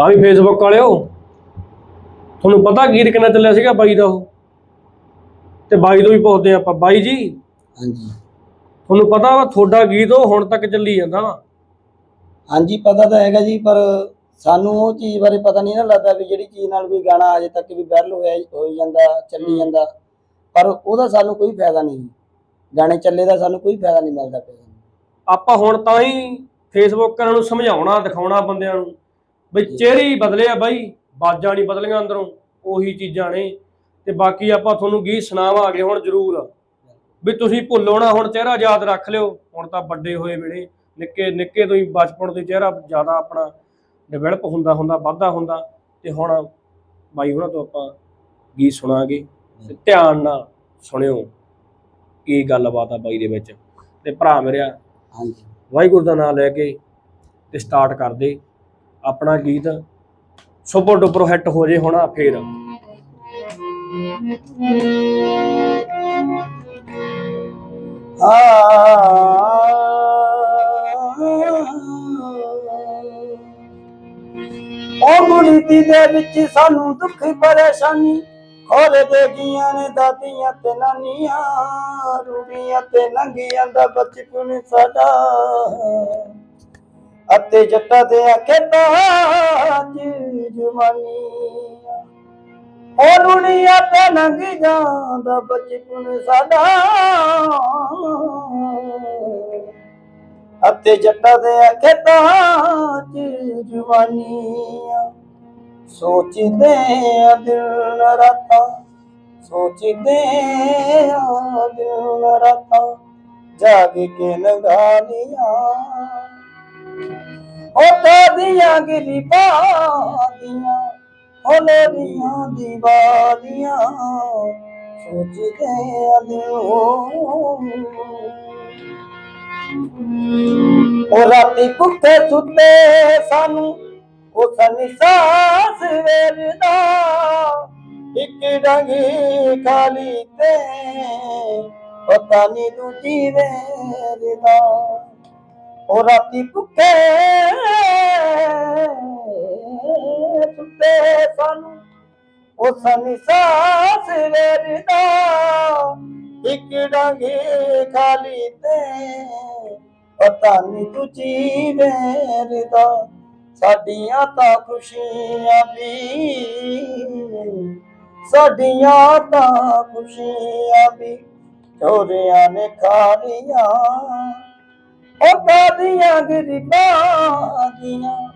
ਆ ਵੀ ਫੇਸਬੁੱਕ ਵਾਲਿਓ ਤੁਹਾਨੂੰ ਪਤਾ ਗੀਤ ਕਿੰਨਾ ਚੱਲਿਆ ਸੀਗਾ ਬਾਈ ਦਾ ਉਹ? ਤੇ ਬਾਈ ਤੋਂ ਵੀ ਪੁੱਛਦੇ ਆਪਾਂ। ਬਾਈ ਜੀ ਹਾਂਜੀ। ਤੁਹਾਨੂੰ ਪਤਾ ਵਾ ਤੁਹਾਡਾ ਗੀਤ ਉਹ ਹੁਣ ਤੱਕ ਚੱਲੀ ਜਾਂਦਾ ਵਾ? ਹਾਂਜੀ ਪਤਾ ਤਾਂ ਹੈਗਾ ਜੀ ਪਰ ਸਾਨੂੰ ਉਹ ਚੀਜ਼ ਬਾਰੇ ਪਤਾ ਨਹੀਂ ਨਾ ਲੱਗਦਾ ਵੀ ਜਿਹੜੀ ਚੀਜ਼ ਨਾਲ ਵੀ ਗਾਣਾ ਅਜੇ ਤੱਕ ਵੀ ਵਾਇਰਲ ਹੋਇਆ ਹੋਈ ਜਾਂਦਾ ਚੱਲੀ ਜਾਂਦਾ। ਪਰ ਉਹਦਾ ਸਾਨੂੰ ਕੋਈ ਫਾਇਦਾ ਨਹੀਂ। ਗਾਣੇ ਚੱਲੇ ਦਾ ਸਾਨੂੰ ਕੋਈ ਫਾਇਦਾ ਨਹੀਂ ਮਿਲਦਾ ਪਿਆ। ਆਪਾਂ ਹੁਣ ਤਾਂ ਹੀ ਫੇਸਬੁੱਕਰਾਂ ਨੂੰ ਸਮਝਾਉਣਾ ਦਿਖਾਉਣਾ ਬੰਦਿਆਂ ਨੂੰ। ਬਈ ਚਿਹਰੇ ਹੀ ਬਦਲੇ ਆ ਬਾਈ ਬਾਜਾਂ ਨਹੀਂ ਬਦਲੀਆਂ ਅੰਦਰੋਂ ਉਹੀ ਚੀਜ਼ਾਂ ਨੇ। ਤੇ ਬਾਕੀ ਆਪਾਂ ਤੁਹਾਨੂੰ ਗੀਤ ਸੁਣਾਵਾਂਗੇ ਹੁਣ ਜ਼ਰੂਰ। ਵੀ ਤੁਸੀਂ ਭੁੱਲੋ ਨਾ ਹੁਣ ਚਿਹਰਾ ਯਾਦ ਰੱਖ ਲਿਓ। ਹੁਣ ਤਾਂ ਵੱਡੇ ਹੋਏ ਵੇਲੇ ਨਿੱਕੇ ਨਿੱਕੇ ਤੋਂ ਹੀ ਬਚਪਨ ਤੋਂ ਚਿਹਰਾ ਜ਼ਿਆਦਾ ਆਪਣਾ ਡਿਵੈਲਪ ਹੁੰਦਾ ਹੁੰਦਾ ਵੱਧਦਾ ਹੁੰਦਾ। ਤੇ ਹੁਣ ਬਾਈ ਹੁਣਾਂ ਤੋਂ ਆਪਾਂ ਗੀਤ ਸੁਣਾਂਗੇ। ਤੇ ਧਿਆਨ ਨਾਲ ਸੁਣਿਓ ਕੀ ਗੱਲਬਾਤ ਆ ਬਾਈ ਦੇ ਵਿੱਚ। ਤੇ ਭਰਾ ਮੇਰਿਆ ਹਾਂਜੀ। ਵਾਹਿਗੁਰੂ ਦਾ ਨਾਮ ਲੈ ਕੇ ਤੇ ਸਟਾਰਟ ਕਰਦੇ। ਆਪਣਾ ਗੀਤ ਸੁਪਰ ਡੁਪਰ ਹਿੱਟ ਹੋ ਜੇ ਹੋਣਾ ਫੇਰ। ਉਹ ਗੁਰਤੀ ਦੇ ਵਿੱਚ ਸਾਨੂੰ ਦੁੱਖ ਪਰੇਸ਼ਾਨੀ, ਖੋਲ ਦੇ ਗਈਆਂ ਨੇ ਦਾਦੀਆਂ ਤੇ ਨਾਨੀਆਂ, ਰੂੜੀਆਂ ਤੇ ਨੰਗੀਆਂ ਦਾ ਬਚਪਨ ਸਾਡਾ ਅਤੇ ਜੱਟਾਂ ਦੇ ਖੇਤਾਂ ਚ ਜਵਾਨੀ ਉਹ ਰੂੜੀਆਂ ਤੇ ਲੰਘ ਜਾਂਦਾ ਬਚਪਨ ਸਾਡਾ। ਅਤੇ ਜੱਟਾ ਦੇ ਆਖੇ ਚ ਜਵਾਨੀਆਂ ਸੋਚਦੇ ਆ ਦਿਨ ਰਾਤਾਂ, ਸੋਚਦੇ ਆ ਦਿਨ ਰਾਤਾਂ, ਜਾਗ ਕੇ ਨਗਾਲੀਆਂ ਉਹ ਤਾਦੀਆਂ ਗਿਰੀ ਪਾਦੀਆਂ ਉਹ ਲੋਰੀਆਂ ਦੀਵਾਲੀਆਂ ਸੋਚਦੇ ਆ ਦਿਨ ਉਹ ਰਾਤੀ ਕੁੱਤੇ ਸੁੱਤੇ ਸਾਨੂੰ ਉਹ ਸੰਸਾਸ ਵੇਰਦਾ, ਇੱਕ ਡੰਗੀ ਖਾਲੀ ਤੇ, ਪਤਾ ਨਹੀਂ ਦੂਜੀ ਵੇਰਦਾ। ਉਹ ਰਾਤੀ ਕੁੱਤੇ ਸੁੱਤੇ ਸਾਨੂੰ। ਉਹ ਸੰਸਾਸ ਵੇਰਦਾ ਇੱਕ ਡਾਂਗੇ ਖਾਲੀ ਤੇ, ਪਤਾ ਨਹੀਂ ਤੁਝੀ ਵੇਰਦਾ ਸਾਡੀਆਂ ਤਾਂ ਖੁਸ਼ੀਆਂ ਵੀ, ਸਾਡੀਆਂ ਤਾਂ ਖੁਸ਼ੀਆਂ ਵੀ, ਚੋਰਿਆਂ ਨੇ ਖਾ ਲੀਆਂ। ਉਹ ਦਾਦੀਆਂ ਗਰੀਬਾਂ ਦੀਆਂ